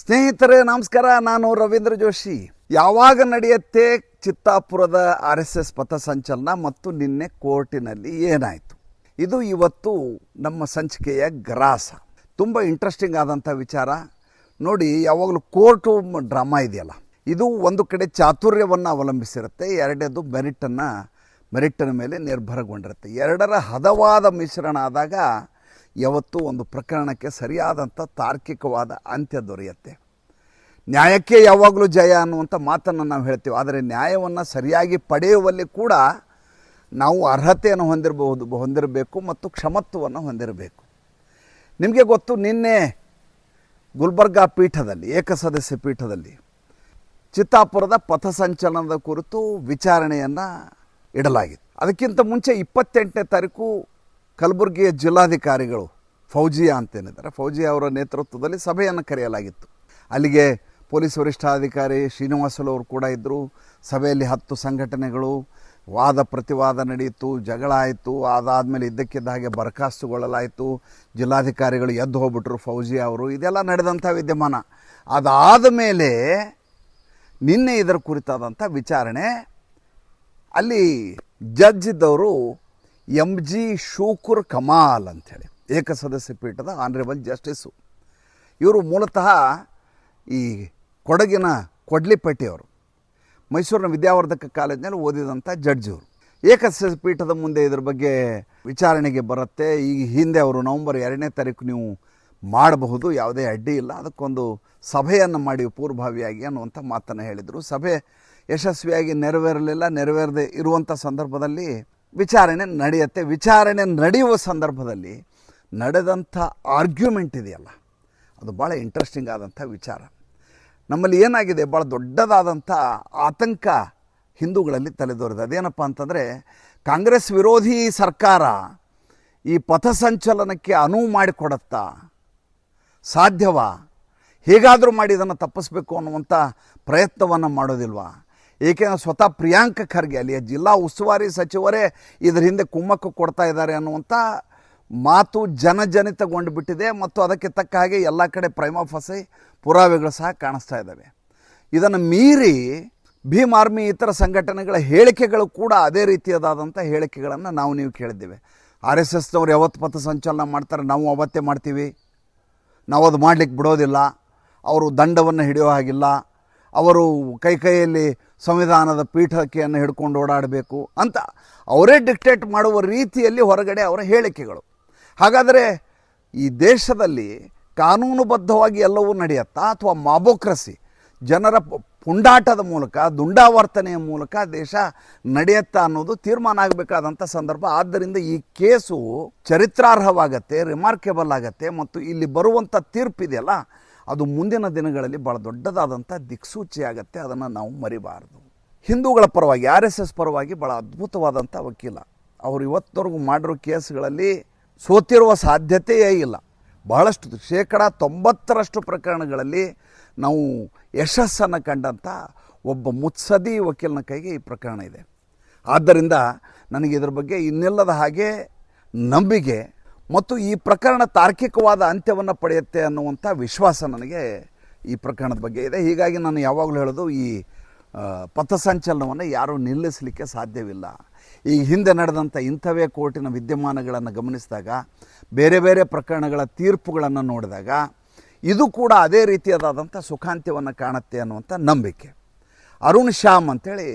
ಸ್ನೇಹಿತರೆ, ನಮಸ್ಕಾರ. ನಾನು ರವೀಂದ್ರ ಜೋಶಿ. ಯಾವಾಗ ನಡೆಯುತ್ತೆ ಚಿತ್ತಾಪುರದ ಆರ್ ಎಸ್ ಎಸ್ ಪಥಸಂಚಲನ ಮತ್ತು ನಿನ್ನೆ ಕೋರ್ಟಿನಲ್ಲಿ ಏನಾಯಿತು? ಇದು ಇವತ್ತು ನಮ್ಮ ಸಂಚಿಕೆಯ ಗ್ರಾಸ. ತುಂಬ ಇಂಟ್ರೆಸ್ಟಿಂಗ್ ಆದಂಥ ವಿಚಾರ. ನೋಡಿ, ಯಾವಾಗಲೂ ಕೋರ್ಟು ಡ್ರಾಮಾ ಇದೆಯಲ್ಲ. ಇದು ಒಂದು ಕಡೆ ಚಾತುರ್ಯವನ್ನು ಅವಲಂಬಿಸಿರುತ್ತೆ, ಎರಡನೇದು ಮೆರಿಟನ್ನು, ಮೆರಿಟಿನ ಮೇಲೆ ನಿರ್ಭರಗೊಂಡಿರುತ್ತೆ. ಎರಡರ ಹದವಾದ ಮಿಶ್ರಣ ಆದಾಗ ಯಾವತ್ತೂ ಒಂದು ಪ್ರಕರಣಕ್ಕೆ ಸರಿಯಾದಂಥ ತಾರ್ಕಿಕವಾದ ಅಂತ್ಯ ದೊರೆಯುತ್ತೆ. ನ್ಯಾಯಕ್ಕೆ ಯಾವಾಗಲೂ ಜಯ ಅನ್ನುವಂಥ ಮಾತನ್ನು ನಾವು ಹೇಳ್ತೀವಿ. ಆದರೆ ನ್ಯಾಯವನ್ನು ಸರಿಯಾಗಿ ಪಡೆಯುವಲ್ಲಿ ಕೂಡ ನಾವು ಅರ್ಹತೆಯನ್ನು ಹೊಂದಿರಬಹುದು, ಹೊಂದಿರಬೇಕು ಮತ್ತು ಕ್ಷಮತ್ವವನ್ನು ಹೊಂದಿರಬೇಕು. ನಿಮಗೆ ಗೊತ್ತು, ನಿನ್ನೆ ಗುಲ್ಬರ್ಗಾ ಪೀಠದಲ್ಲಿ, ಏಕಸದಸ್ಯ ಪೀಠದಲ್ಲಿ ಚಿತ್ತಾಪುರದ ಪಥಸಂಚಲನದ ಕುರಿತು ವಿಚಾರಣೆಯನ್ನು ಇಡಲಾಗಿತ್ತು. ಅದಕ್ಕಿಂತ ಮುಂಚೆ ಇಪ್ಪತ್ತೆಂಟನೇ ತಾರೀಕು ಕಲಬುರಗಿಯ ಜಿಲ್ಲಾಧಿಕಾರಿಗಳು ಫೌಜಿಯಾ ಅಂತೇನಿದ್ದಾರೆ. ಫೌಜಿಯಾ ಅವರ ನೇತೃತ್ವದಲ್ಲಿ ಸಭೆಯನ್ನು ಕರೆಯಲಾಗಿತ್ತು. ಅಲ್ಲಿಗೆ ಪೊಲೀಸ್ ವರಿಷ್ಠಾಧಿಕಾರಿ ಶ್ರೀನಿವಾಸಲು ಅವರು ಕೂಡ ಇದ್ದರು ಸಭೆಯಲ್ಲಿ ಹತ್ತು ಸಂಘಟನೆಗಳು ವಾದ ಪ್ರತಿವಾದ ನಡೆಯಿತು, ಜಗಳ ಆಯಿತು. ಅದಾದಮೇಲೆ ಇದ್ದಕ್ಕಿದ್ದ ಹಾಗೆ ಬರಖಾಸ್ತುಗೊಳ್ಳಲಾಯಿತು ಜಿಲ್ಲಾಧಿಕಾರಿಗಳು ಎದ್ದು ಹೋಗ್ಬಿಟ್ರು ಫೌಜಿಯಾ ಅವರು. ಇದೆಲ್ಲ ನಡೆದಂಥ ವಿದ್ಯಮಾನ. ಅದಾದ ಮೇಲೆ ನಿನ್ನೆ ಇದರ ಕುರಿತಾದಂಥ ವಿಚಾರಣೆ ಅಲ್ಲಿ ಜಡ್ಜ್ ಇದ್ದವರು ಎಂ ಜಿ ಶೂಕುರ್ ಕಮಾಲ್ ಅಂಥೇಳಿ, ಏಕಸದಸ್ಯ ಪೀಠದ ಆನರೇಬಲ್ ಜಸ್ಟಿಸು ಇವರು ಮೂಲತಃ ಈ ಕೊಡಗಿನ ಕೊಡ್ಲಿಪಟ್ಟಿಯವರು, ಮೈಸೂರಿನ ವಿದ್ಯಾವರ್ಧಕ ಕಾಲೇಜಿನಲ್ಲಿ ಓದಿದಂಥ ಜಡ್ಜ್ ಇವರು. ಏಕಸದಸ್ಯ ಪೀಠದ ಮುಂದೆ ಇದ್ರ ಬಗ್ಗೆ ವಿಚಾರಣೆಗೆ ಬರುತ್ತೆ. ಈ ಹಿಂದೆ ಅವರು ನವಂಬರ್ ಎರಡನೇ ತಾರೀಕು ನೀವು ಮಾಡಬಹುದು, ಯಾವುದೇ ಅಡ್ಡಿ ಇಲ್ಲ. ಅದಕ್ಕೊಂದು ಸಭೆಯನ್ನು ಮಾಡಿ ಪೂರ್ವಭಾವಿಯಾಗಿ ಅನ್ನುವಂಥ ಮಾತನ್ನು ಹೇಳಿದರು. ಸಭೆ ಯಶಸ್ವಿಯಾಗಿ ನೆರವೇರಲಿಲ್ಲ. ನೆರವೇರದೆ ಇರುವಂಥ ಸಂದರ್ಭದಲ್ಲಿ ವಿಚಾರಣೆ ನಡೆಯುತ್ತೆ. ವಿಚಾರಣೆ ನಡೆಯುವ ಸಂದರ್ಭದಲ್ಲಿ ನಡೆದಂಥ ಆರ್ಗ್ಯುಮೆಂಟ್ ಇದೆಯಲ್ಲ. ಅದು ಭಾಳ ಇಂಟ್ರೆಸ್ಟಿಂಗ್ ಆದಂಥ ವಿಚಾರ. ನಮ್ಮಲ್ಲಿ ಏನಾಗಿದೆ? ಭಾಳ ದೊಡ್ಡದಾದಂಥ ಆತಂಕ ಹಿಂದೂಗಳಲ್ಲಿ ತಲೆದೋರಿದೆ. ಅದೇನಪ್ಪ ಅಂತಂದರೆ, ಕಾಂಗ್ರೆಸ್ ವಿರೋಧಿ ಸರ್ಕಾರ ಈ ಪಥಸಂಚಲನಕ್ಕೆ ಅನುವು ಮಾಡಿಕೊಡತ್ತಾ ಸಾಧ್ಯವಾ? ಹೇಗಾದರೂ ಮಾಡಿ ಇದನ್ನು ತಪ್ಪಿಸ್ಬೇಕು ಅನ್ನುವಂಥ ಪ್ರಯತ್ನವನ್ನು ಮಾಡೋದಿಲ್ವಾ? ಏಕೆಂದರೆ ಸ್ವತಃ ಪ್ರಿಯಾಂಕ ಖರ್ಗೆ, ಅಲ್ಲಿಯ ಜಿಲ್ಲಾ ಉಸ್ತುವಾರಿ ಸಚಿವರೇ ಇದರ ಹಿಂದೆ ಕುಮ್ಮಕ್ಕು ಕೊಡ್ತಾ ಇದ್ದಾರೆ ಅನ್ನುವಂಥ ಮಾತು ಜನಜನಿತಗೊಂಡು ಬಿಟ್ಟಿದೆ. ಮತ್ತು ಅದಕ್ಕೆ ತಕ್ಕ ಹಾಗೆ ಎಲ್ಲ ಕಡೆ ಪ್ರೈಮ ಫಸೆ ಪುರಾವೆಗಳು ಸಹ ಕಾಣಿಸ್ತಾ ಇದ್ದಾವೆ. ಇದನ್ನು ಮೀರಿ ಭೀಮ್ ಆರ್ಮಿ ಇತರ ಸಂಘಟನೆಗಳ ಹೇಳಿಕೆಗಳು ಕೂಡ ಅದೇ ರೀತಿಯದಾದಂಥ ಹೇಳಿಕೆಗಳನ್ನು ನಾವು ನೀವು ಕೇಳಿದ್ದೇವೆ. ಆರ್ ಎಸ್ ಎಸ್ನವ್ರು ಯಾವತ್ತು ಪಥ ಸಂಚಲನ ಮಾಡ್ತಾರೆ, ನಾವು ಅವತ್ತೇ ಮಾಡ್ತೀವಿ. ನಾವು ಅದು ಮಾಡಲಿಕ್ಕೆ ಬಿಡೋದಿಲ್ಲ. ಅವರು ದಂಡವನ್ನು ಹಿಡಿಯೋ ಹಾಗಿಲ್ಲ. ಅವರು ಕೈ ಕೈಯಲ್ಲಿ ಸಂವಿಧಾನದ ಪೀಠಕೆಯನ್ನು ಹಿಡ್ಕೊಂಡು ಓಡಾಡಬೇಕು ಅಂತ ಅವರೇ ಡಿಕ್ಟೇಟ್ ಮಾಡುವ ರೀತಿಯಲ್ಲಿ ಹೊರಗಡೆ ಅವರ ಹೇಳಿಕೆಗಳು. ಹಾಗಾದರೆ ಈ ದೇಶದಲ್ಲಿ ಕಾನೂನುಬದ್ಧವಾಗಿ ಎಲ್ಲವೂ ನಡೆಯುತ್ತಾ ಅಥವಾ ಮಾಬೋಕ್ರಸಿ ಜನರ ಪುಂಡಾಟದ ಮೂಲಕ, ದುಂಡಾವರ್ತನೆಯ ಮೂಲಕ ದೇಶ ನಡೆಯುತ್ತಾ ಅನ್ನೋದು ತೀರ್ಮಾನ ಆಗಬೇಕಾದಂಥ ಸಂದರ್ಭ. ಆದ್ದರಿಂದ ಈ ಕೇಸು ಚರಿತ್ರಾರ್ಹವಾಗತ್ತೆ ರಿಮಾರ್ಕೆಬಲ್ ಆಗತ್ತೆ ಮತ್ತು ಇಲ್ಲಿ ಬರುವಂಥ ತೀರ್ಪಿದೆಯಲ್ಲ ಅದು ಮುಂದಿನ ದಿನಗಳಲ್ಲಿ ಭಾಳ ದೊಡ್ಡದಾದಂಥ ದಿಕ್ಸೂಚಿ ಆಗುತ್ತೆ ಅದನ್ನು ನಾವು ಮರಿಬಾರ್ದು. ಹಿಂದೂಗಳ ಪರವಾಗಿ, ಆರ್ ಎಸ್ ಎಸ್ ಪರವಾಗಿ ಭಾಳ ಅದ್ಭುತವಾದಂಥ ವಕೀಲ. ಅವರು ಇವತ್ತವರೆಗೂ ಮಾಡಿರೋ ಕೇಸ್ಗಳಲ್ಲಿ ಸೋತಿರುವ ಸಾಧ್ಯತೆಯೇ ಇಲ್ಲ. ಬಹಳಷ್ಟು, ಶೇಕಡ ತೊಂಬತ್ತರಷ್ಟು ಪ್ರಕರಣಗಳಲ್ಲಿ ನಾವು ಯಶಸ್ಸನ್ನು ಕಂಡಂಥ ಒಬ್ಬ ಮುತ್ಸದಿ ವಕೀಲನ ಕೈಗೆ ಈ ಪ್ರಕರಣ ಇದೆ. ಆದ್ದರಿಂದ ನನಗೆ ಇದರ ಬಗ್ಗೆ ಇನ್ನಿಲ್ಲದ ಹಾಗೆ ನಂಬಿಕೆ ಮತ್ತು ಈ ಪ್ರಕರಣ ತಾರ್ಕಿಕವಾದ ಅಂತ್ಯವನ್ನು ಪಡೆಯುತ್ತೆ ಅನ್ನುವಂಥ ವಿಶ್ವಾಸ ನನಗೆ ಈ ಪ್ರಕರಣದ ಬಗ್ಗೆ ಇದೆ. ಹೀಗಾಗಿ ನಾನು ಯಾವಾಗಲೂ ಹೇಳೋದು ಈ ಪಥಸಂಚಲನವನ್ನು ಯಾರೂ ನಿಲ್ಲಿಸಲಿಕ್ಕೆ ಸಾಧ್ಯವಿಲ್ಲ. ಈ ಹಿಂದೆ ನಡೆದಂಥ ಇಂಥವೇ ಕೋರ್ಟಿನ ವಿದ್ಯಮಾನಗಳನ್ನು ಗಮನಿಸಿದಾಗ, ಬೇರೆ ಬೇರೆ ಪ್ರಕರಣಗಳ ತೀರ್ಪುಗಳನ್ನು ನೋಡಿದಾಗ, ಇದು ಕೂಡ ಅದೇ ರೀತಿಯಾದಂಥ ಸುಖಾಂತ್ಯವನ್ನು ಕಾಣುತ್ತೆ ಅನ್ನುವಂಥ ನಂಬಿಕೆ. ಅರುಣ್ ಶ್ಯಾಮ್ ಅಂತೇಳಿ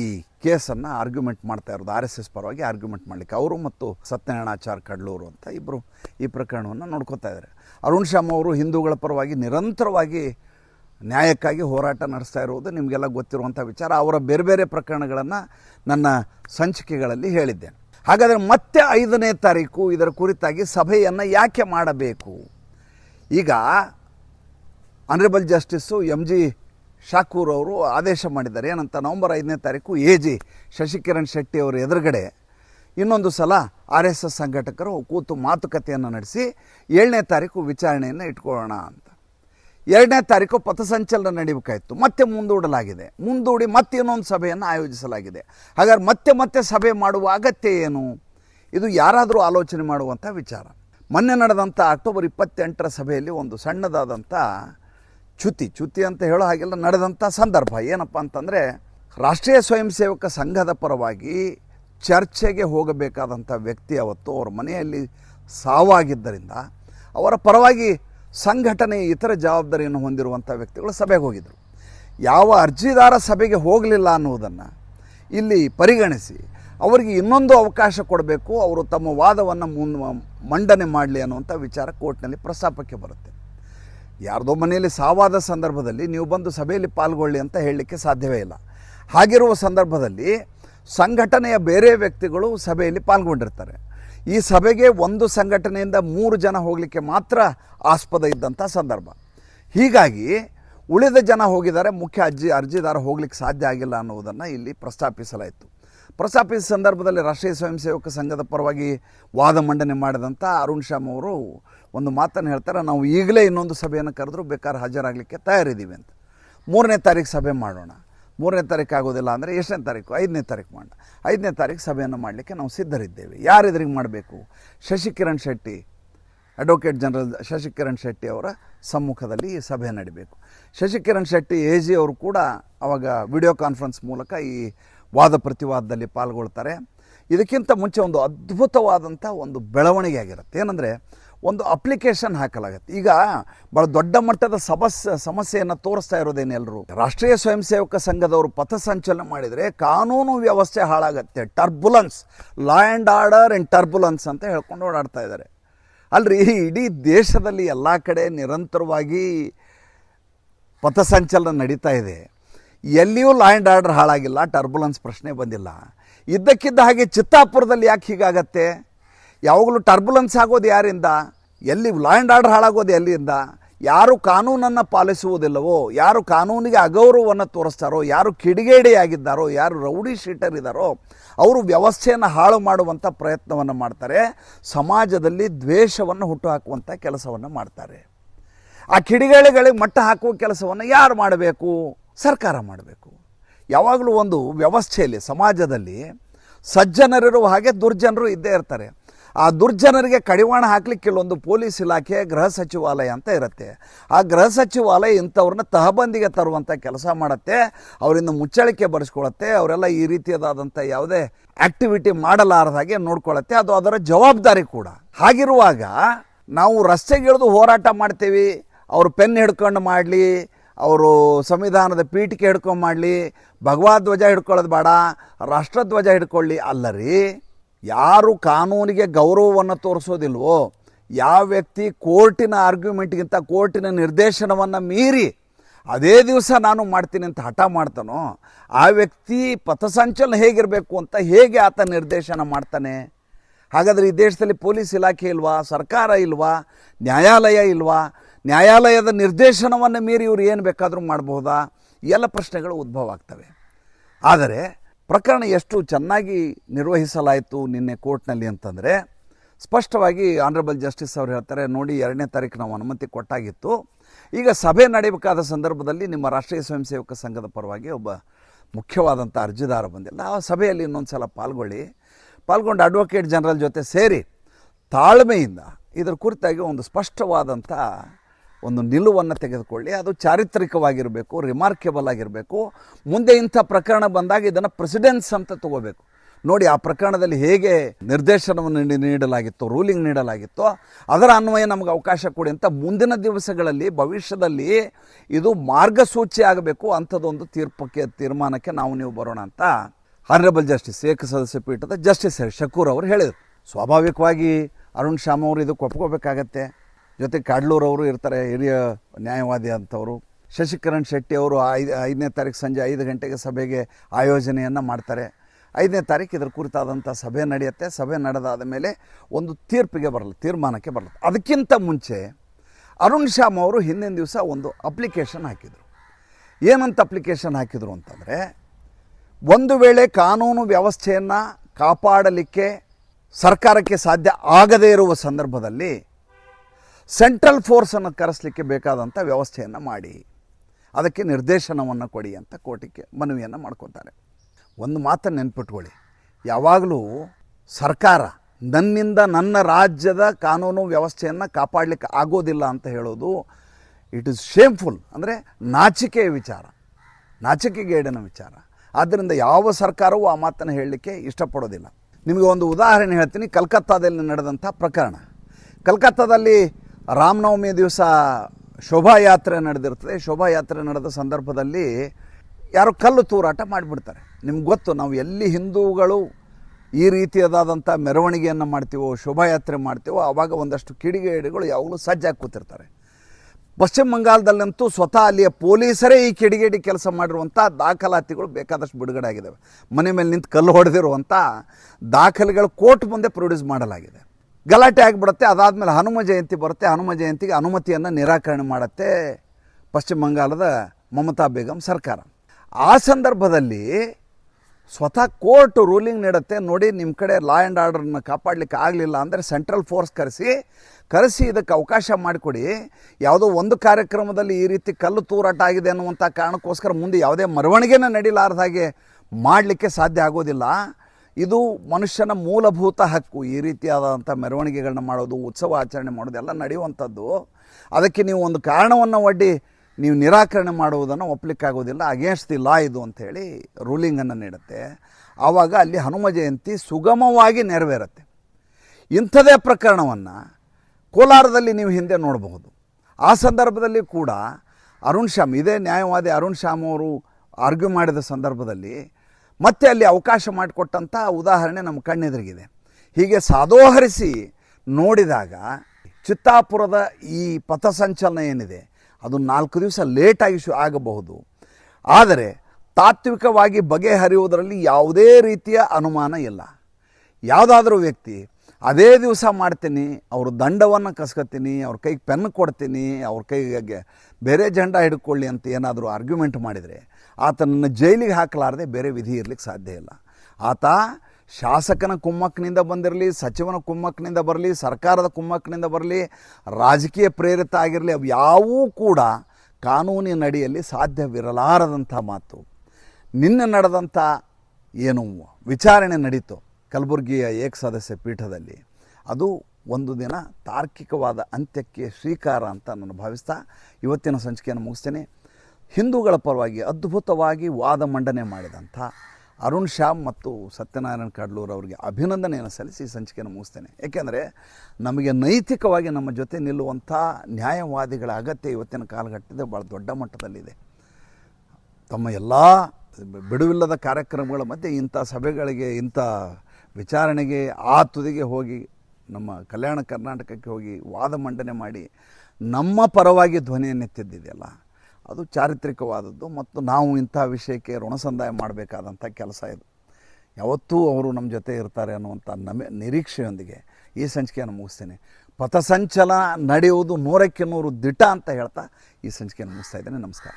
ಈ ಕೇಸನ್ನು ಆರ್ಗ್ಯುಮೆಂಟ್ ಮಾಡ್ತಾ ಇರೋದು. ಆರ್ ಎಸ್ ಎಸ್ ಪರವಾಗಿ ಆರ್ಗ್ಯುಮೆಂಟ್ ಮಾಡಲಿಕ್ಕೆ. ಅವರು ಮತ್ತು ಸತ್ಯನಾರಾಯಣಾಚಾರ್ ಕಡ್ಲೂರು ಅಂತ ಇಬ್ಬರು ಈ ಪ್ರಕರಣವನ್ನು ನೋಡ್ಕೋತಾ ಇದ್ದಾರೆ ಅರುಣ್ ಶ್ಯಾಮ್ ಅವರು ಹಿಂದೂಗಳ ಪರವಾಗಿ ನಿರಂತರವಾಗಿ ನ್ಯಾಯಕ್ಕಾಗಿ ಹೋರಾಟ ನಡೆಸ್ತಾ ಇರುವುದು ನಿಮಗೆಲ್ಲ ಗೊತ್ತಿರುವಂಥ ವಿಚಾರ. ಅವರ ಬೇರೆ ಬೇರೆ ಪ್ರಕರಣಗಳನ್ನು ನನ್ನ ಸಂಚಿಕೆಗಳಲ್ಲಿ ಹೇಳಿದ್ದೇನೆ. ಹಾಗಾದರೆ ಮತ್ತೆ ಐದನೇ ತಾರೀಕು ಇದರ ಕುರಿತಾಗಿ ಸಭೆಯನ್ನು ಯಾಕೆ ಮಾಡಬೇಕು? ಈಗ honourable justice M G Shakoor ಅವರು ಆದೇಶ ಮಾಡಿದ್ದಾರೆ. ಏನಂತ, ನವಂಬರ್ ಐದನೇ ತಾರೀಕು ಎ ಜಿ ಶಶಿಕಿರಣ್ ಶೆಟ್ಟಿ ಅವರ ಎದುರುಗಡೆ ಇನ್ನೊಂದು ಸಲ ಆರ್ ಎಸ್ ಎಸ್ ಸಂಘಟಕರು ಕೂತು ಮಾತುಕತೆಯನ್ನು ನಡೆಸಿ, ಏಳನೇ ತಾರೀಕು ವಿಚಾರಣೆಯನ್ನು ಇಟ್ಕೊಳ್ಳೋಣ ಅಂತ. ಎರಡನೇ ತಾರೀಕು ಪಥಸಂಚಲನ ನಡೀಬೇಕಾಯಿತು. ಮತ್ತೆ ಮುಂದೂಡಲಾಗಿದೆ. ಮುಂದೂಡಿ ಮತ್ತೆ ಇನ್ನೊಂದು ಸಭೆಯನ್ನು ಆಯೋಜಿಸಲಾಗಿದೆ. ಹಾಗಾದ್ರೆ ಮತ್ತೆ ಮತ್ತೆ ಸಭೆ ಮಾಡುವ ಅಗತ್ಯ ಏನು? ಇದು ಯಾರಾದರೂ ಆಲೋಚನೆ ಮಾಡುವಂಥ ವಿಚಾರ. ಮೊನ್ನೆ ನಡೆದಂಥ ಅಕ್ಟೋಬರ್ ಇಪ್ಪತ್ತೆಂಟರ ಸಭೆಯಲ್ಲಿ ಒಂದು ಸಣ್ಣದಾದಂಥ ಚ್ಯುತಿ ಚ್ಯುತಿ ಅಂತ ಹೇಳೋ ಹಾಗೆಲ್ಲ, ನಡೆದಂಥ ಸಂದರ್ಭ. ಏನಪ್ಪ ಅಂತಂದರೆ, ರಾಷ್ಟ್ರೀಯ ಸ್ವಯಂ ಸೇವಕ ಸಂಘದ ಪರವಾಗಿ ಚರ್ಚೆಗೆ ಹೋಗಬೇಕಾದಂಥ ವ್ಯಕ್ತಿ ಅವತ್ತು ಅವ್ರ ಮನೆಯಲ್ಲಿ ಸಾವಾಗಿದ್ದರಿಂದ ಅವರ ಪರವಾಗಿ ಸಂಘಟನೆ ಇತರ ಜವಾಬ್ದಾರಿಯನ್ನು ಹೊಂದಿರುವಂಥ ವ್ಯಕ್ತಿಗಳು ಸಭೆಗೆ ಹೋಗಿದ್ದರು ಯಾವ ಅರ್ಜಿದಾರ ಸಭೆಗೆ ಹೋಗಲಿಲ್ಲ ಅನ್ನುವುದನ್ನು ಇಲ್ಲಿ ಪರಿಗಣಿಸಿ, ಅವರಿಗೆ ಇನ್ನೊಂದು ಅವಕಾಶ ಕೊಡಬೇಕು, ಅವರು ತಮ್ಮ ವಾದವನ್ನು ಮುನ್ ಮಂಡನೆ ಮಾಡಲಿ ಅನ್ನುವಂಥ ವಿಚಾರ ಕೋರ್ಟ್ನಲ್ಲಿ ಪ್ರಸ್ತಾಪಕ್ಕೆ ಬರುತ್ತೆ. ಯಾರ್ದೋ ಮನೆಯಲ್ಲಿ ಸಾವಾದ ಸಂದರ್ಭದಲ್ಲಿ ನೀವು ಬಂದು ಸಭೆಯಲ್ಲಿ ಪಾಲ್ಗೊಳ್ಳಿ ಅಂತ ಹೇಳಲಿಕ್ಕೆ ಸಾಧ್ಯವೇ ಇಲ್ಲ. ಹಾಗಿರುವ ಸಂದರ್ಭದಲ್ಲಿ ಸಂಘಟನೆಯ ಬೇರೆ ವ್ಯಕ್ತಿಗಳು ಸಭೆಯಲ್ಲಿ ಪಾಲ್ಗೊಂಡಿರ್ತಾರೆ. ಈ ಸಭೆಗೆ ಒಂದು ಸಂಘಟನೆಯಿಂದ ಮೂರು ಜನ ಹೋಗಲಿಕ್ಕೆ ಮಾತ್ರ ಆಸ್ಪದ ಇದ್ದಂಥ ಸಂದರ್ಭ. ಹೀಗಾಗಿ ಉಳಿದ ಜನ ಹೋಗಿದ್ದಾರೆ, ಮುಖ್ಯ ಅರ್ಜಿ ಅರ್ಜಿದಾರ ಹೋಗ್ಲಿಕ್ಕೆ ಸಾಧ್ಯ ಆಗಿಲ್ಲ ಅನ್ನುವುದನ್ನು ಇಲ್ಲಿ ಪ್ರಸ್ತಾಪಿಸಲಾಯಿತು. ಪ್ರಸ್ತಾಪಿಸಿದ ಸಂದರ್ಭದಲ್ಲಿ ರಾಷ್ಟ್ರೀಯ ಸ್ವಯಂ ಸೇವಕ ಸಂಘದ ಪರವಾಗಿ ವಾದ ಮಂಡನೆ ಮಾಡಿದಂಥ ಅರುಣ್ ಶ್ಯಾಮ್ ಅವರು ಒಂದು ಮಾತನ್ನು ಹೇಳ್ತಾರೆ, ನಾವು ಈಗಲೇ ಇನ್ನೊಂದು ಸಭೆಯನ್ನು ಕರೆದ್ರು ಬೇಕಾದ್ರೆ ಹಾಜರಾಗಲಿಕ್ಕೆ ತಯಾರಿದ್ದೀವಿ ಅಂತ. ಮೂರನೇ ತಾರೀಕು ಸಭೆ ಮಾಡೋಣ. ಮೂರನೇ ತಾರೀಕು ಆಗೋದಿಲ್ಲ ಅಂದರೆ ಎಷ್ಟನೇ ತಾರೀಕು ಐದನೇ ತಾರೀಕು ಮಾಡೋಣ. ಐದನೇ ತಾರೀಕು ಸಭೆಯನ್ನು ಮಾಡಲಿಕ್ಕೆ ನಾವು ಸಿದ್ಧರಿದ್ದೇವೆ. ಯಾರು ಇದ್ರಿಗೆ ಮಾಡಬೇಕು? ಶಶಿಕಿರಣ್ ಶೆಟ್ಟಿ, ಅಡ್ವೊಕೇಟ್ ಜನರಲ್ ಶಶಿಕಿರಣ್ ಶೆಟ್ಟಿ ಅವರ ಸಮ್ಮುಖದಲ್ಲಿ ಈ ಸಭೆ ನಡಿಬೇಕು. ಶಶಿಕಿರಣ್ ಶೆಟ್ಟಿ, ಎ ಜಿ ಅವರು ಕೂಡ ಅವಾಗ ವಿಡಿಯೋ ಕಾನ್ಫರೆನ್ಸ್ ಮೂಲಕ ಈ ವಾದ ಪ್ರತಿವಾದದಲ್ಲಿ ಪಾಲ್ಗೊಳ್ತಾರೆ. ಇದಕ್ಕಿಂತ ಮುಂಚೆ ಒಂದು ಅದ್ಭುತವಾದಂಥ ಒಂದು ಬೆಳವಣಿಗೆ ಆಗಿರುತ್ತೆ. ಏನಂದರೆ ಒಂದು ಅಪ್ಲಿಕೇಶನ್ ಹಾಕಲಾಗುತ್ತೆ. ಈಗ ಭಾಳ ದೊಡ್ಡ ಮಟ್ಟದ ಸಮಸ್ಯೆ ಸಮಸ್ಯೆಯನ್ನು ತೋರಿಸ್ತಾ ಇರೋದೇನು ಎಲ್ಲರೂ ರಾಷ್ಟ್ರೀಯ ಸ್ವಯಂ ಸೇವಕ ಸಂಘದವರು ಪಥಸಂಚಲನ ಮಾಡಿದರೆ ಕಾನೂನು ವ್ಯವಸ್ಥೆ ಹಾಳಾಗತ್ತೆ. Turbulence, law and order and turbulence ಅಂತ ಹೇಳ್ಕೊಂಡು ಓಡಾಡ್ತಾ ಇದ್ದಾರೆ. ಅಲ್ರಿ, ಇಡೀ ದೇಶದಲ್ಲಿ ಎಲ್ಲ ಕಡೆ ನಿರಂತರವಾಗಿ ಪಥಸಂಚಲನ ನಡೀತಾ ಇದೆ. ಎಲ್ಲಿಯೂ ಲಾ ಆ್ಯಂಡ್ ಆರ್ಡರ್ ಹಾಳಾಗಿಲ್ಲ ಟರ್ಬುಲೆನ್ಸ್ ಪ್ರಶ್ನೆ ಬಂದಿಲ್ಲ. ಇದ್ದಕ್ಕಿದ್ದ ಹಾಗೆ ಚಿತ್ತಾಪುರದಲ್ಲಿ ಯಾಕೆ ಹೀಗಾಗತ್ತೆ? ಯಾವಾಗಲೂ ಟರ್ಬುಲೆನ್ಸ್ ಆಗೋದು ಯಾರಿಂದ? ಎಲ್ಲಿ ಲಾ ಆ್ಯಂಡ್ ಆರ್ಡರ್ ಹಾಳಾಗೋದು ಎಲ್ಲಿಂದ? ಯಾರು ಕಾನೂನನ್ನು ಪಾಲಿಸುವುದಿಲ್ಲವೋ, ಯಾರು ಕಾನೂನಿಗೆ ಅಗೌರವವನ್ನು ತೋರಿಸ್ತಾರೋ, ಯಾರು ಕಿಡಿಗೇಡಿಯಾಗಿದ್ದಾರೋ, ಯಾರು ರೌಡಿ ಶೀಟರ್ ಇದ್ದಾರೋ, ಅವರು ವ್ಯವಸ್ಥೆಯನ್ನು ಹಾಳು ಮಾಡುವಂಥ ಪ್ರಯತ್ನವನ್ನು ಮಾಡ್ತಾರೆ. ಸಮಾಜದಲ್ಲಿ ದ್ವೇಷವನ್ನು ಹುಟ್ಟುಹಾಕುವಂಥ ಕೆಲಸವನ್ನು ಮಾಡ್ತಾರೆ. ಆ ಕಿಡಿಗೇಡಿಗಳಿಗೆ ಮಟ್ಟ ಹಾಕುವ ಕೆಲಸವನ್ನು ಯಾರು ಮಾಡಬೇಕು? ಸರ್ಕಾರ ಮಾಡಬೇಕು. ಯಾವಾಗಲೂ ಒಂದು ವ್ಯವಸ್ಥೆಯಲ್ಲಿ, ಸಮಾಜದಲ್ಲಿ ಸಜ್ಜನರಿರುವ ಹಾಗೆ ದುರ್ಜನರು ಇದ್ದೇ ಇರ್ತಾರೆ. ಆ ದುರ್ಜನರಿಗೆ ಕಡಿವಾಣ ಹಾಕ್ಲಿಕ್ಕೆ ಕೆಲವೊಂದು ಪೊಲೀಸ್ ಇಲಾಖೆ, ಗೃಹ ಸಚಿವಾಲಯ ಅಂತ ಇರುತ್ತೆ. ಆ ಗೃಹ ಸಚಿವಾಲಯ ಇಂಥವ್ರನ್ನ ತಹಬಂದಿಗೆ ತರುವಂಥ ಕೆಲಸ ಮಾಡುತ್ತೆ, ಅವರಿಂದ ಮುಚ್ಚಳಿಕೆ ಬರೆಸ್ಕೊಳತ್ತೆ, ಅವರೆಲ್ಲ ಈ ರೀತಿಯಾದಂಥ ಯಾವುದೇ ಆಕ್ಟಿವಿಟಿ ಮಾಡಲಾರದ ಹಾಗೆ ನೋಡ್ಕೊಳತ್ತೆ. ಅದು ಅದರ ಜವಾಬ್ದಾರಿ ಕೂಡ. ಹಾಗಿರುವಾಗ ನಾವು ರಸ್ತೆಗಿಳಿದು ಹೋರಾಟ ಮಾಡ್ತೀವಿ, ಅವರು ಪೆನ್ ಹಿಡ್ಕೊಂಡು ಮಾಡಲಿ ಅವರು ಸಂವಿಧಾನದ ಪೀಠಿಕೆ ಹಿಡ್ಕೊಂಡು ಮಾಡಲಿ ಭಗವಧ್ವಜ ಹಿಡ್ಕೊಳ್ಳೋದು ಬೇಡ ರಾಷ್ಟ್ರಧ್ವಜ ಹಿಡ್ಕೊಳ್ಳಿ ಅಲ್ಲ ರೀ ಯಾರು ಕಾನೂನಿಗೆ ಗೌರವವನ್ನು ತೋರಿಸೋದಿಲ್ವೋ, ಯಾವ ವ್ಯಕ್ತಿ ಕೋರ್ಟಿನ ಆರ್ಗ್ಯುಮೆಂಟ್ಗಿಂತ ಕೋರ್ಟಿನ ನಿರ್ದೇಶನವನ್ನು ಮೀರಿ ಅದೇ ದಿವಸ ನಾನು ಮಾಡ್ತೀನಿ ಅಂತ ಹಠ ಮಾಡ್ತಾನೋ, ಆ ವ್ಯಕ್ತಿ ಪಥಸಂಚಲನ ಹೇಗಿರಬೇಕು ಅಂತ ಹೇಗೆ ಆತ ನಿರ್ದೇಶನ ಮಾಡ್ತಾನೆ? ಹಾಗಾದರೆ ಈ ದೇಶದಲ್ಲಿ ಪೊಲೀಸ್ ಇಲಾಖೆ ಇಲ್ವಾ, ಸರ್ಕಾರ ಇಲ್ವಾ, ನ್ಯಾಯಾಲಯ ಇಲ್ವಾ? ನ್ಯಾಯಾಲಯದ ನಿರ್ದೇಶನವನ್ನು ಮೀರಿ ಇವರು ಏನು ಬೇಕಾದರೂ ಮಾಡಬಹುದಾ? ಎಲ್ಲ ಪ್ರಶ್ನೆಗಳು ಉದ್ಭವ ಆಗ್ತವೆ. ಆದರೆ ಪ್ರಕರಣ ಎಷ್ಟು ಚೆನ್ನಾಗಿ ನಿರ್ವಹಿಸಲಾಯಿತು ನಿನ್ನೆ ಕೋರ್ಟ್ನಲ್ಲಿ ಅಂತಂದರೆ, ಸ್ಪಷ್ಟವಾಗಿ ಆನರಬಲ್ ಜಸ್ಟಿಸ್ ಅವರು ಹೇಳ್ತಾರೆ, ನೋಡಿ ಎರಡನೇ ತಾರೀಕು ನಾವು ಅನುಮತಿ ಕೊಟ್ಟಾಗಿತ್ತು. ಈಗ ಸಭೆ ನಡೀಬೇಕಾದ ಸಂದರ್ಭದಲ್ಲಿ ನಿಮ್ಮ ರಾಷ್ಟ್ರೀಯ ಸ್ವಯಂ ಸೇವಕ ಸಂಘದ ಪರವಾಗಿ ಒಬ್ಬ ಮುಖ್ಯವಾದಂಥ ಅರ್ಜಿದಾರ ಬಂದಿಲ್ಲ. ಆ ಸಭೆಯಲ್ಲಿ ಇನ್ನೊಂದು ಸಲ ಪಾಲ್ಗೊಳ್ಳಿ. ಪಾಲ್ಗೊಂಡು ಅಡ್ವೊಕೇಟ್ ಜನರಲ್ ಜೊತೆ ಸೇರಿ ತಾಳ್ಮೆಯಿಂದ ಇದರ ಕುರಿತಾಗಿ ಒಂದು ಸ್ಪಷ್ಟವಾದಂಥ ಒಂದು ನಿಲುವನ್ನು ತೆಗೆದುಕೊಳ್ಳಿ, ಅದು ಚಾರಿತ್ರಿಕವಾಗಿರಬೇಕು ರಿಮಾರ್ಕೆಬಲ್ ಆಗಿರಬೇಕು. ಮುಂದೆ ಇಂಥ ಪ್ರಕರಣ ಬಂದಾಗ ಇದನ್ನು ಪ್ರೆಸಿಡೆನ್ಸ್ ಅಂತ ತಗೋಬೇಕು. ನೋಡಿ, ಆ ಪ್ರಕರಣದಲ್ಲಿ ಹೇಗೆ ನಿರ್ದೇಶನವನ್ನು ನೀಡಿ- ನೀಡಲಾಗಿತ್ತು ರೂಲಿಂಗ್ ನೀಡಲಾಗಿತ್ತು, ಅದರ ಅನ್ವಯ ನಮಗೆ ಅವಕಾಶ ಕೊಡಿ ಅಂತ ಮುಂದಿನ ದಿವಸಗಳಲ್ಲಿ, ಭವಿಷ್ಯದಲ್ಲಿ ಇದು ಮಾರ್ಗಸೂಚಿ ಆಗಬೇಕು ಅಂಥದ್ದೊಂದು ತೀರ್ಪಕ್ಕೆ, ತೀರ್ಮಾನಕ್ಕೆ ನಾವು ನೀವು ಬರೋಣ ಅಂತ ಹಾನರಬಲ್ ಜಸ್ಟಿಸ್ ಏಕಸದಸ್ಯ ಪೀಠದ ಜಸ್ಟಿಸ್ ಶಕೂರ್ ಅವರು ಹೇಳಿದರು. ಸ್ವಾಭಾವಿಕವಾಗಿ ಅರುಣ್ ಶ್ಯಾಮ್ ಅವರು ಇದಕ್ಕೆ ಒಪ್ಕೋಬೇಕಾಗತ್ತೆ. ಜೊತೆ ಕಾಡ್ಲೂರವರು ಇರ್ತಾರೆ, ಹಿರಿಯ ನ್ಯಾಯವಾದಿ ಅಂಥವರು ಶಶಿಕರಣ್ ಶೆಟ್ಟಿ ಅವರು ಐದು, ಐದನೇ ತಾರೀಕು ಸಂಜೆ ಐದು ಗಂಟೆಗೆ ಸಭೆಗೆ ಆಯೋಜನೆಯನ್ನು ಮಾಡ್ತಾರೆ. ಐದನೇ ತಾರೀಕು ಇದ್ರ ಕುರಿತಾದಂಥ ಸಭೆ ನಡೆಯುತ್ತೆ. ಸಭೆ ನಡೆದಾದ ಮೇಲೆ ಒಂದು ತೀರ್ಪಿಗೆ ಬರಲ್ಲ, ತೀರ್ಮಾನಕ್ಕೆ ಬರಲ್ಲ. ಅದಕ್ಕಿಂತ ಮುಂಚೆ ಅರುಣ್ ಶ್ಯಾಮ್ ಅವರು ಹಿಂದಿನ ದಿವಸ ಒಂದು ಅಪ್ಲಿಕೇಶನ್ ಹಾಕಿದರು. ಏನಂತ ಅಪ್ಲಿಕೇಶನ್ ಹಾಕಿದರು ಅಂತಂದರೆ, ಒಂದು ವೇಳೆ ಕಾನೂನು ವ್ಯವಸ್ಥೆಯನ್ನು ಕಾಪಾಡಲಿಕ್ಕೆ ಸರ್ಕಾರಕ್ಕೆ ಸಾಧ್ಯ ಆಗದೇ ಇರುವ ಸಂದರ್ಭದಲ್ಲಿ ಸೆಂಟ್ರಲ್ ಫೋರ್ಸನ್ನು ಕರೆಸಲಿಕ್ಕೆ ಬೇಕಾದಂಥ ವ್ಯವಸ್ಥೆಯನ್ನು ಮಾಡಿ. ಅದಕ್ಕೆ ನಿರ್ದೇಶನವನ್ನು ಕೊಡಿ ಅಂತ ಕೋರ್ಟಿಗೆ ಮನವಿಯನ್ನು ಮಾಡ್ಕೊತಾರೆ. ಒಂದು ಮಾತನ್ನು ನೆನ್ಪಿಟ್ಕೊಳ್ಳಿ. ಯಾವಾಗಲೂ ಸರ್ಕಾರ ನನ್ನಿಂದ ನನ್ನ ರಾಜ್ಯದ ಕಾನೂನು ವ್ಯವಸ್ಥೆಯನ್ನು ಕಾಪಾಡಲಿಕ್ಕೆ ಆಗೋದಿಲ್ಲ ಅಂತ ಹೇಳೋದು ಇಟ್ ಇಸ್ ಶೇಮ್ಫುಲ್ ಅಂದರೆ ನಾಚಿಕೆಯ ವಿಚಾರ. ನಾಚಿಕೆಗೇಡಿನ ವಿಚಾರ. ಆದ್ದರಿಂದ ಯಾವ ಸರ್ಕಾರವೂ ಆ ಮಾತನ್ನು ಹೇಳಲಿಕ್ಕೆ ಇಷ್ಟಪಡೋದಿಲ್ಲ. ನಿಮಗೆ ಒಂದು ಉದಾಹರಣೆ ಹೇಳ್ತೀನಿ. ಕಲ್ಕತ್ತಾದಲ್ಲಿ ನಡೆದಂಥ ಪ್ರಕರಣ. ಕಲ್ಕತ್ತಾದಲ್ಲಿ ರಾಮನವಮಿ ದಿವಸ ಶೋಭಾಯಾತ್ರೆ ನಡೆದಿರ್ತದೆ. ಶೋಭಾಯಾತ್ರೆ ನಡೆದ ಸಂದರ್ಭದಲ್ಲಿ ಯಾರು ಕಲ್ಲು ತೂರಾಟ ಮಾಡಿಬಿಡ್ತಾರೆ. ನಿಮ್ಗೆ ಗೊತ್ತು, ನಾವು ಎಲ್ಲಿ ಹಿಂದೂಗಳು ಈ ರೀತಿಯಾದಂಥ ಮೆರವಣಿಗೆಯನ್ನು ಮಾಡ್ತೀವೋ, ಶೋಭಾಯಾತ್ರೆ ಮಾಡ್ತೀವೋ, ಆವಾಗ ಒಂದಷ್ಟು ಕಿಡಿಗೇಡಿಗಳು ಯಾವಾಗಲೂ ಸಜ್ಜಾಗಿ ಕೂತಿರ್ತಾರೆ. ಪಶ್ಚಿಮ ಬಂಗಾಲದಲ್ಲಂತೂ ಸ್ವತಃ ಅಲ್ಲಿಯ ಪೊಲೀಸರೇ ಈ ಕಿಡಿಗೇಡಿ ಕೆಲಸ ಮಾಡಿರುವಂಥ ದಾಖಲಾತಿಗಳು ಬೇಕಾದಷ್ಟು ಬಿಡುಗಡೆ ಆಗಿದ್ದಾವೆ ಮನೆ ಮೇಲೆ ನಿಂತು ಕಲ್ಲು ಹೊಡೆದಿರುವಂಥ ದಾಖಲೆಗಳು ಕೋರ್ಟ್ ಮುಂದೆ ಪ್ರೊಡ್ಯೂಸ್ ಮಾಡಲಾಗಿದೆ. ಗಲಾಟೆ ಆಗಿಬಿಡುತ್ತೆ. ಅದಾದಮೇಲೆ ಹನುಮ ಜಯಂತಿ ಬರುತ್ತೆ. ಹನುಮ ಜಯಂತಿಗೆ ಅನುಮತಿಯನ್ನು ನಿರಾಕರಣೆ ಮಾಡುತ್ತೆ ಪಶ್ಚಿಮ ಬಂಗಾಳದ ಮಮತಾ ಬೇಗಂ ಸರ್ಕಾರ. ಆ ಸಂದರ್ಭದಲ್ಲಿ ಸ್ವತಃ ಕೋರ್ಟ್ ರೂಲಿಂಗ್ ನೀಡುತ್ತೆ. ನೋಡಿ ನಿಮ್ಮ ಕಡೆ ಲಾ ಆ್ಯಂಡ್ ಆರ್ಡರ್ನ ಕಾಪಾಡಲಿಕ್ಕೆ ಆಗಲಿಲ್ಲ ಅಂದರೆ ಸೆಂಟ್ರಲ್ ಫೋರ್ಸ್ ಕರೆಸಿ ಕರೆಸಿ ಇದಕ್ಕೆ ಅವಕಾಶ ಮಾಡಿಕೊಡಿ. ಯಾವುದೋ ಒಂದು ಕಾರ್ಯಕ್ರಮದಲ್ಲಿ ಈ ರೀತಿ ಕಲ್ಲು ತೂರಾಟ ಆಗಿದೆ ಅನ್ನುವಂಥ ಕಾರಣಕ್ಕೋಸ್ಕರ ಮುಂದೆ ಯಾವುದೇ ಮೆರವಣಿಗೆನ ನಡೀಲಾರ್ದ ಹಾಗೆ ಮಾಡಲಿಕ್ಕೆ ಸಾಧ್ಯ ಆಗೋದಿಲ್ಲ. ಇದು ಮನುಷ್ಯನ ಮೂಲಭೂತ ಹಕ್ಕು. ಈ ರೀತಿಯಾದಂಥ ಮೆರವಣಿಗೆಗಳನ್ನ ಮಾಡೋದು, ಉತ್ಸವ ಆಚರಣೆ ಮಾಡೋದು, ಎಲ್ಲ ನಡೆಯುವಂಥದ್ದು. ಅದಕ್ಕೆ ನೀವು ಒಂದು ಕಾರಣವನ್ನು ಒಡ್ಡಿ, ನೀವು ನಿರಾಕರಣೆ ಮಾಡುವುದನ್ನು ಒಪ್ಪಲಿಕ್ಕಾಗೋದಿಲ್ಲ ಅಗೇನ್ಸ್ಟ್ ದಿ ಲಾ ಇದು ಅಂಥೇಳಿ ರೂಲಿಂಗನ್ನು ನೀಡುತ್ತೆ. ಆವಾಗ ಅಲ್ಲಿ ಹನುಮ ಜಯಂತಿ ಸುಗಮವಾಗಿ ನೆರವೇರುತ್ತೆ. ಇಂಥದೇ ಪ್ರಕರಣವನ್ನು ಕೋಲಾರದಲ್ಲಿ ನೀವು ಹಿಂದೆ ನೋಡಬಹುದು. ಆ ಸಂದರ್ಭದಲ್ಲಿ ಕೂಡ ಅರುಣ್ ಶ್ಯಾಮ್, ಇದೇ ನ್ಯಾಯವಾದಿ ಅರುಣ್ ಶ್ಯಾಮ್ ಅವರು ಆರ್ಗ್ಯೂ ಮಾಡಿದ ಸಂದರ್ಭದಲ್ಲಿ ಮತ್ತೆ ಅಲ್ಲಿ ಅವಕಾಶ ಮಾಡಿಕೊಟ್ಟಂಥ ಉದಾಹರಣೆ ನಮ್ಮ ಕಣ್ಣೆದುರಿಗಿದೆ. ಹೀಗೆ ಸಾಧೋಹರಿಸಿ ನೋಡಿದಾಗ ಚಿತ್ತಾಪುರದ ಈ ಪಥಸಂಚಲನ ಏನಿದೆ? ಅದು ನಾಲ್ಕು ದಿವಸ ಲೇಟಾಗಿ ಶು, ಆಗಬಹುದು. ಆದರೆ ತಾತ್ವಿಕವಾಗಿ ಬಗೆಹರಿಯುವುದರಲ್ಲಿ ಯಾವುದೇ ರೀತಿಯ ಅನುಮಾನ ಇಲ್ಲ. ಯಾವುದಾದ್ರೂ ವ್ಯಕ್ತಿ, ಅದೇ ದಿವಸ ಮಾಡ್ತೀನಿ, ಅವರು ದಂಡವನ್ನು ಕಸ್ಕೊತೀನಿ ಅವ್ರ ಕೈಗೆ ಪೆನ್ ಕೊಡ್ತೀನಿ, ಅವ್ರ ಕೈಗೆ ಬೇರೆ ಜಂಡ ಹಿಡ್ಕೊಳ್ಳಿ ಅಂತ ಏನಾದರೂ ಆರ್ಗ್ಯುಮೆಂಟ್ ಮಾಡಿದರೆ ಆತನನ್ನು ಜೈಲಿಗೆ ಹಾಕಲಾರದೆ ಬೇರೆ ವಿಧಿ ಇರಲಿಕ್ಕೆ ಸಾಧ್ಯ ಇಲ್ಲ. ಆತ ಶಾಸಕನ ಕುಮ್ಮಕ್ಕಿನಿಂದ ಬಂದಿರಲಿ, ಸಚಿವನ ಕುಮ್ಮಕ್ಕಿನಿಂದ ಬರಲಿ, ಸರ್ಕಾರದ ಕುಮ್ಮಕ್ಕಿನಿಂದ ಬರಲಿ, ರಾಜಕೀಯ ಪ್ರೇರಿತ ಆಗಿರಲಿ, ಅವು ಯಾವೂ ಕೂಡ ಕಾನೂನಿನಡಿಯಲ್ಲಿ ಸಾಧ್ಯವಿರಲಾರದಂಥ ಮಾತು. ನಿನ್ನೆ ನಡೆದಂಥ ಏನು ವಿಚಾರಣೆ ನಡೀತು ಕಲಬುರಗಿಯ ಏಕಸದಸ್ಯ ಪೀಠದಲ್ಲಿ. ಅದು ಒಂದು ದಿನ ತಾರ್ಕಿಕವಾದ ಅಂತ್ಯಕ್ಕೆ ಶ್ರೀಕಾರ ಅಂತ ನಾನು ಭಾವಿಸ್ತಾ ಇವತ್ತಿನ ಸಂಚಿಕೆಯನ್ನು ಮುಗಿಸ್ತೇನೆ. ಹಿಂದೂಗಳ ಪರವಾಗಿ ಅದ್ಭುತವಾಗಿ ವಾದ ಮಂಡನೆ ಮಾಡಿದಂಥ ಅರುಣ್ ಶ್ಯಾಮ್ ಮತ್ತು ಸತ್ಯನಾರಾಯಣ ಕಡ್ಲೂರ್ ಅವರಿಗೆ ಅಭಿನಂದನೆಯನ್ನು ಸಲ್ಲಿಸಿ ಈ ಸಂಚಿಕೆಯನ್ನು ಮುಗಿಸ್ತೇನೆ. ಏಕೆಂದರೆ ನಮಗೆ ನೈತಿಕವಾಗಿ ನಮ್ಮ ಜೊತೆ ನಿಲ್ಲುವಂಥ ನ್ಯಾಯವಾದಿಗಳ ಅಗತ್ಯ ಇವತ್ತಿನ ಕಾಲಘಟ್ಟದ ಭಾಳ ದೊಡ್ಡ ಮಟ್ಟದಲ್ಲಿದೆ. ತಮ್ಮ ಎಲ್ಲ ಬಿಡುವಿಲ್ಲದ ಕಾರ್ಯಕ್ರಮಗಳ ಮಧ್ಯೆ ಇಂಥ ಸಭೆಗಳಿಗೆ, ಇಂಥ ವಿಚಾರಣೆಗೆ, ಆ ತುದಿಗೆ ಹೋಗಿ, ನಮ್ಮ ಕಲ್ಯಾಣ ಕರ್ನಾಟಕಕ್ಕೆ ಹೋಗಿ ವಾದ ಮಂಡನೆ ಮಾಡಿ ನಮ್ಮ ಪರವಾಗಿ ಧ್ವನಿಯನ್ನೆತ್ತಿದ್ದಿದೆಯಲ್ಲ? ಅದು ಚಾರಿತ್ರಿಕವಾದದ್ದು ಮತ್ತು ನಾವು ಇಂಥ ವಿಷಯಕ್ಕೆ ಋಣಸಂದಾಯ ಮಾಡಬೇಕಾದಂಥ ಕೆಲಸ ಇದು. ಯಾವತ್ತೂ ಅವರು ನಮ್ಮ ಜೊತೆ ಇರ್ತಾರೆ ಅನ್ನುವಂಥ ನಮೆ, ನಿರೀಕ್ಷೆಯೊಂದಿಗೆ ಈ ಸಂಚಿಕೆಯನ್ನು ಮುಗಿಸ್ತೇನೆ. ಪಥಸಂಚಲನ ನಡೆಯುವುದು ನೂರಕ್ಕೆ ನೂರು ದಿಟ ಅಂತ ಹೇಳ್ತಾ ಈ ಸಂಚಿಕೆಯನ್ನು ಮುಗಿಸ್ತಾ ಇದ್ದೇನೆ. ನಮಸ್ಕಾರ.